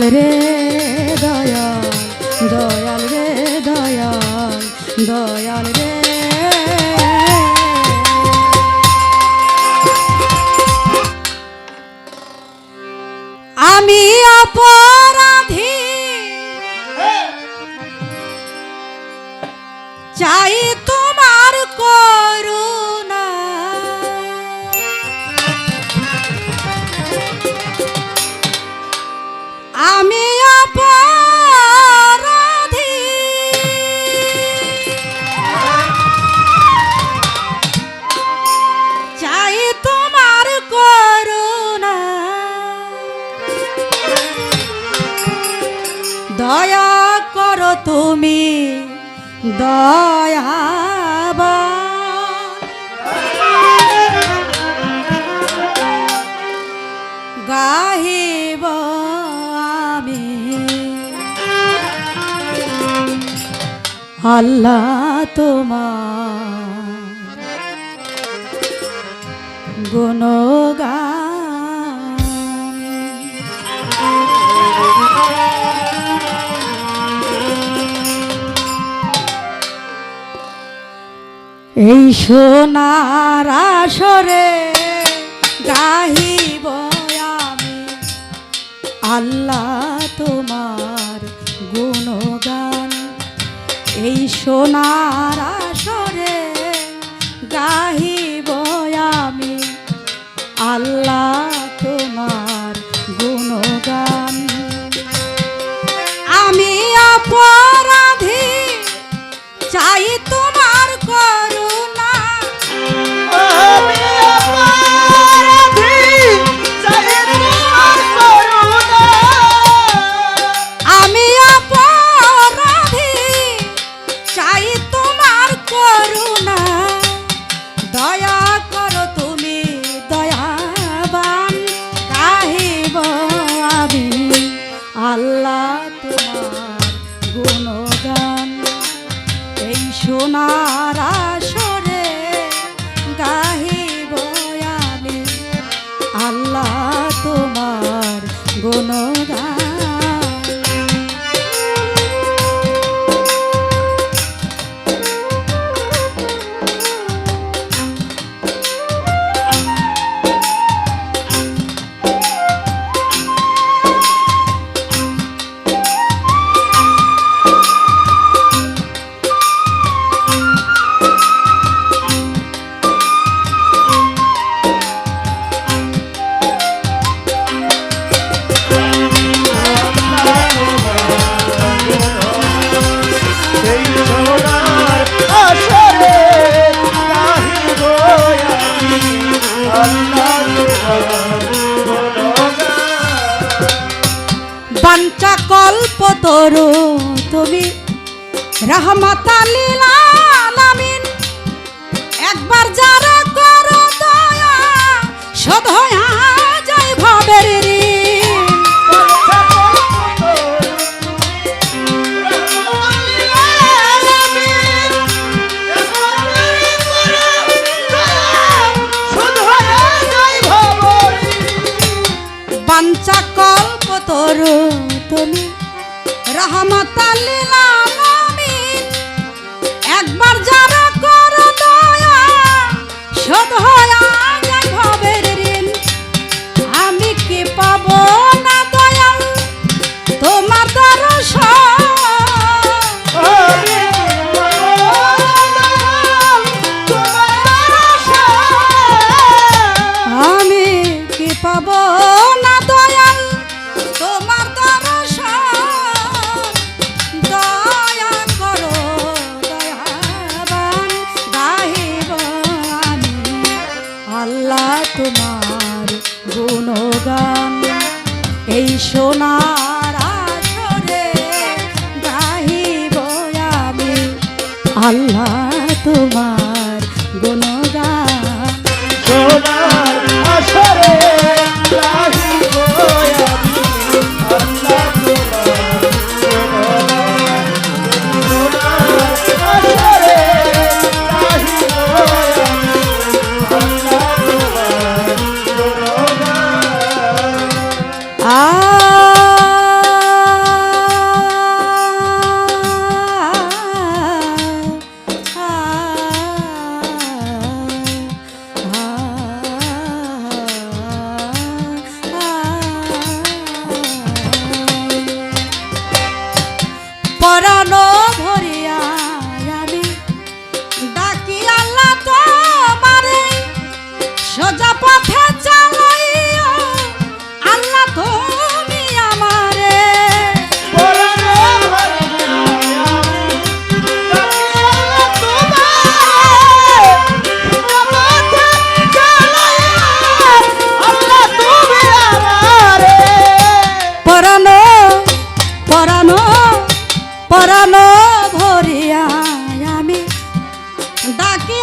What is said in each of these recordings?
రే দয়াবা গাহিব আমি। আল্লাহ তোমার গুণগা এই সোনার আসরে গাহিব আমি। আল্লাহ তোমার গুণগান। এই সোনার আসরে গাহিব আমি। আল্লাহ তোমার তরু তুমি রহমত লীলা একবার যারা করো দয়া শোধয়া এই সোনার আসরে গাহিব আমি। আল্লাহ তোমার ভরিয়া আমি। ডাকি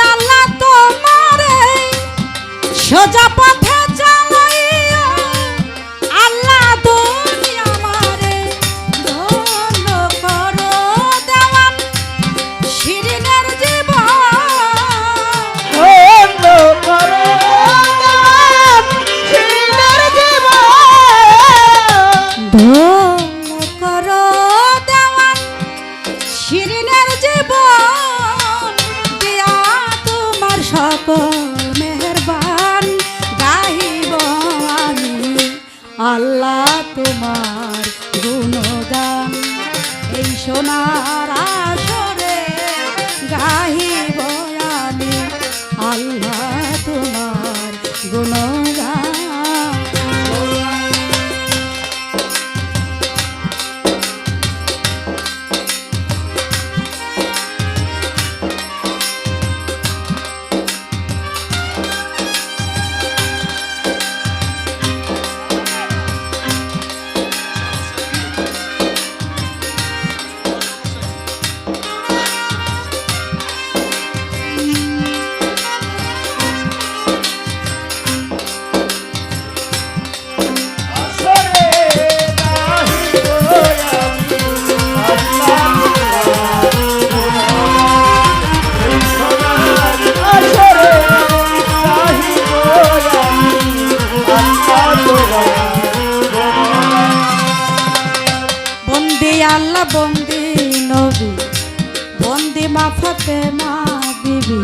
ফাতেমা বিবি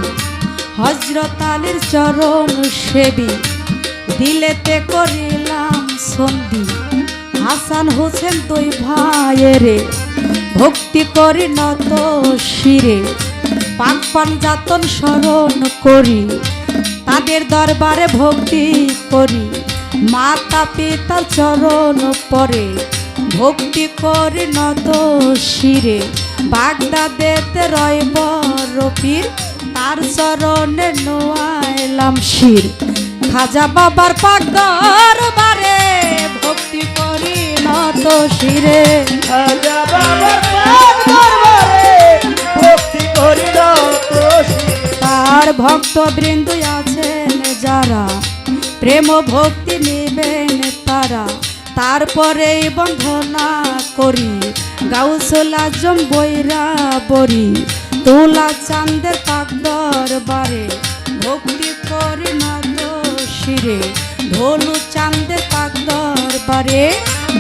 হজরত আলীর চরণ সেবী। দিলেতে করিলাম সন্ধি, হাসান হোসেন দুই ভাইয়েরে। ভক্তি করি নত শিরে পাক পান যাতন স্মরণ করি। তাদের দরবারে ভক্তি করি, মাতা পিতার চরণ পরে। ভক্তি করি নত শিরে, বাগদাদেতে রইব রফির তার চরণে নোয়াইলাম শির। খাজা বাবার পাক দরবারে ভক্তি করি নত শিরে। খাজা বাবার পাক দরবারে ভক্তি করিল তার ভক্ত বৃন্দ আছেন যারা প্রেম ভক্তি নেবেন তারা। তারপরে বন্ধনা করি গাউসুল আজম বৈরা বরি তোলা চাঁদের পাক দরবারে, ভক্তি করি না তো শিরে। ধনু চাঁদের পাক দরবারে,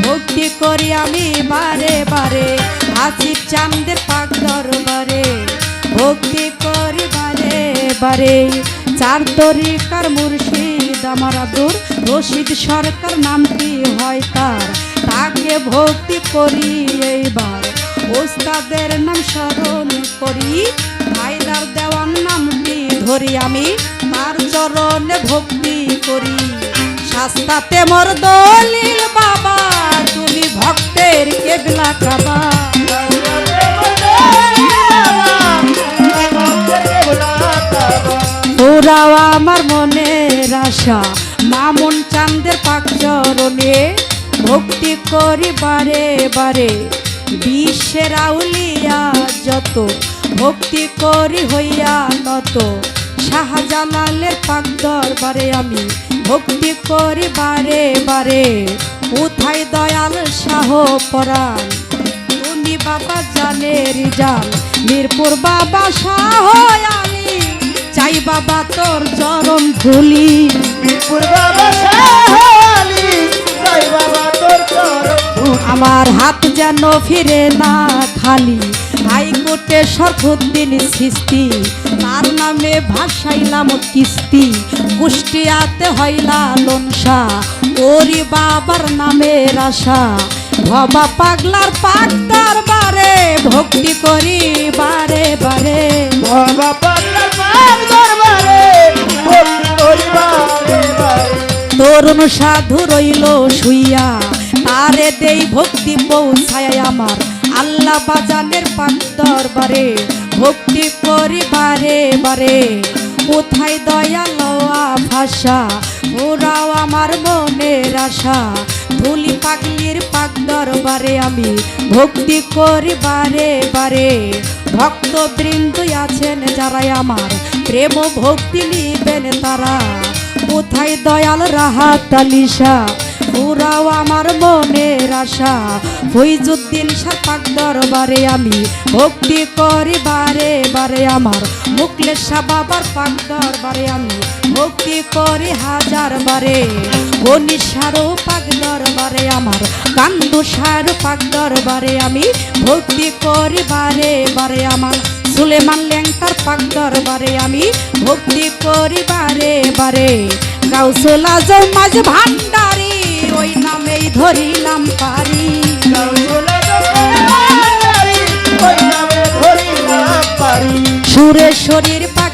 ভক্তি করি আমি বারে বারে। হাসিব চাঁদের পাক দরবারে, ভক্তি করি বারে বারে। চার তরিকার মুর্শিদ আমার আব্দুর, রশিদ সরকার নামটি হয় তার। তাকে ভক্তি করি এইবার। ওস্তাদের নাম স্মরণ করি। হায়দার দেওয়ান নামটি ধরি আমি, তার চরণে ভক্তি করি। শাস্তাতে মোর দলিল বাবা, তুমি ভক্তের কেবলা কাবা ওরাও আমার মনের আশা, মামুন চাঁদের পাক চরণে ভক্তি করি বারে বারে। বিশ্বের আউলিয়া যত ভক্তি করি হইয়া নত শাহজালালের পাক দরবারে আমি ভক্তি করি বারে বারে। উঠাই দয়াল শাহ পরাণ, তুমি বাবা জান। মিরপুর বাবা শাহ আলী চাই বাবা তোর চরণ ধুলি। আমার হাত যেন ফিরে না খালি। হাইকোর্টে সরফুদ্দিন সৃষ্টি তার নামে ভাসাইলাম কিস্তি। কুষ্টিয়াতে হইলা লনসা ওরি বাবার নামের আশা ভবা পাগলার পাগদার বারে ভক্তি করি বারে বারে। বাবা পাল্লা দরবারে ভক্তি করিবার তরুণ সাধু রইল শুইয়া তারে দেই ভক্তি পৌঁছায় আমার। আল্লাহ বাজানের পাক দরবারে, ভক্তি করি বারে। বারে কোথায় দয়া লওয়া ভাষা ওরাও আমার মনের আশা। ধুলি পাগলির পাক দরবারে আমি ভক্তি করি বারে। বারে ভক্ত বৃন্দ আছেন যারাই আমার, প্রেম ভক্তি নিবেন তারা। কোথায় দয়াল রাহাত ওরাও আমার মনের আশা। ফৈজুদ্দিন সার পাক দরবারে আমি ভক্তি করি বারে বারে আমার। মুকলেশা বাবার পাক দরবারে আমি ভক্তি করি হাজার বারে। গণিসারও পাক দরবারে আমার কান্দু সার পাক দরবারে আমি ভক্তি করি বারে বারে আমার। সুলেমান ল্যাংটার পাক দরবারে আমি ভক্তি করি বারে বারে। গাউসলা মাঝ ভান্ডারি ওই নামেই ধরিলাম পারি পারি। সুরেশ্বরীর পাক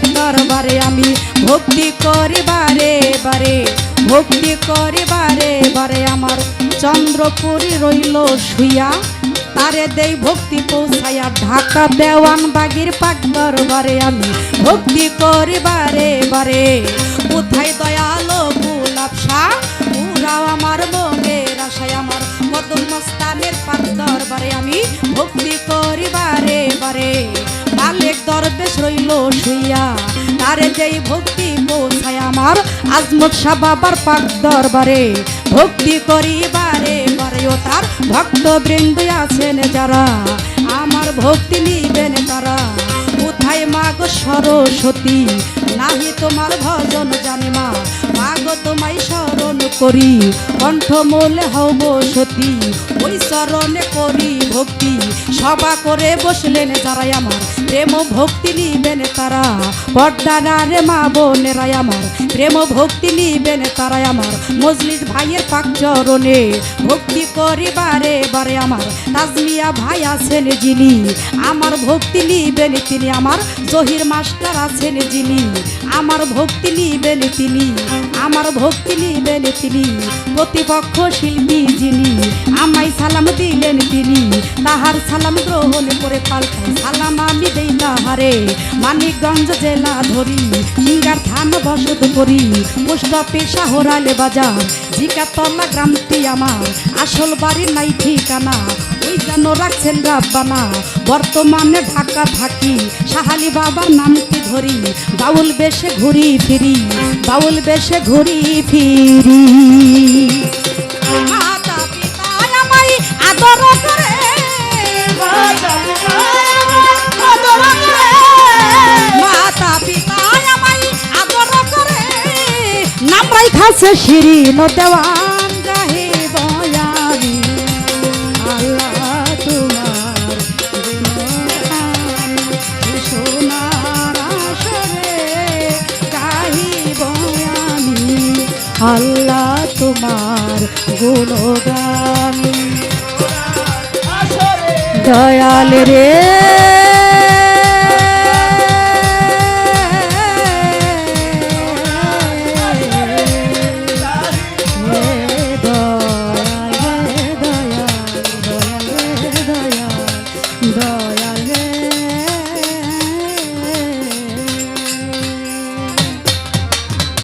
আমি ভক্তি করি বারে বারে ভক্তি করি বারে আমার চন্দ্রপুরী রইল শুইয়া তারে দেই ভক্তি পৌঁছায়া ঢাকা দেওয়ান বাগির পাক দরবারে আমি ভক্তি করি বারে বারে কোথায় দয়ালো কদম মস্তানের পাক আমি ভক্তি করি বারে। বারে মালিক দরবেশ রইল শুইয়া, তারে যেই ভক্তি পৌঁছায় আমার আজমত শাহ বাবার পাক দরবারে। ভক্তি করি বারে বারে ও তার ভক্ত বৃন্দ আছেন যারা, আমার ভক্তি নিবেন তারা। কোথায় মাগ সরস্বতী, নাহি তোমার ভজন জানি মা। মাগ তোমায় স্মরণ করি কণ্ঠ মোলে হব সতী। ওই চরণে করি ভক্তি, সভা করে বসলেন যারাই আমার। প্রেম ভক্তি নিবেন তারা। পর্দারে মা বোনেরাই আমার। প্রেম ভক্তি নিবেন তারাই আমার। মজলিস ভাইয়ের পাক চরণে ভক্তি করি বারে বারে আমার। তাজমিয়া ভাই আছেন যিনি, আমার ভক্তি নিবেন তিনি আমার। জহির মাস্টার আছেন যিনি, আমার ভক্তি নিবেন তিনি। আমার ভক্তি নিবেন তিনি প্রতিপক্ষ শিল্পী যিনি আমায় সালাম দিলেন তিনি, তাহার সালাম গ্রহণ করে পাল্টাই সালাম আমি দেই তাহারে। মানিকগঞ্জ জেলা ধরি, সিঙ্গার থান বসত করি, পোস্ট পেশা হরালে বাজার জিকাতলা গ্রামটি আমার, আসল বাড়ি নাই ঠিকানা, ওই যেন রাখছেন রাব্বানা। বর্তমানে ঢাকা থাকি, সাহালি বাবার নামটি ধরি, বাউল বেশে ঘুরি ফিরি। বাউল বেশে ঘুরি ফিরি। মাতা পিতা আমায় আদর করে। মাতা পিতা আদর করে। মাতা আমায় আদর করে। নাম রাইখাছে শিরিন দেওয়ান গুণগান। দয়াল রে।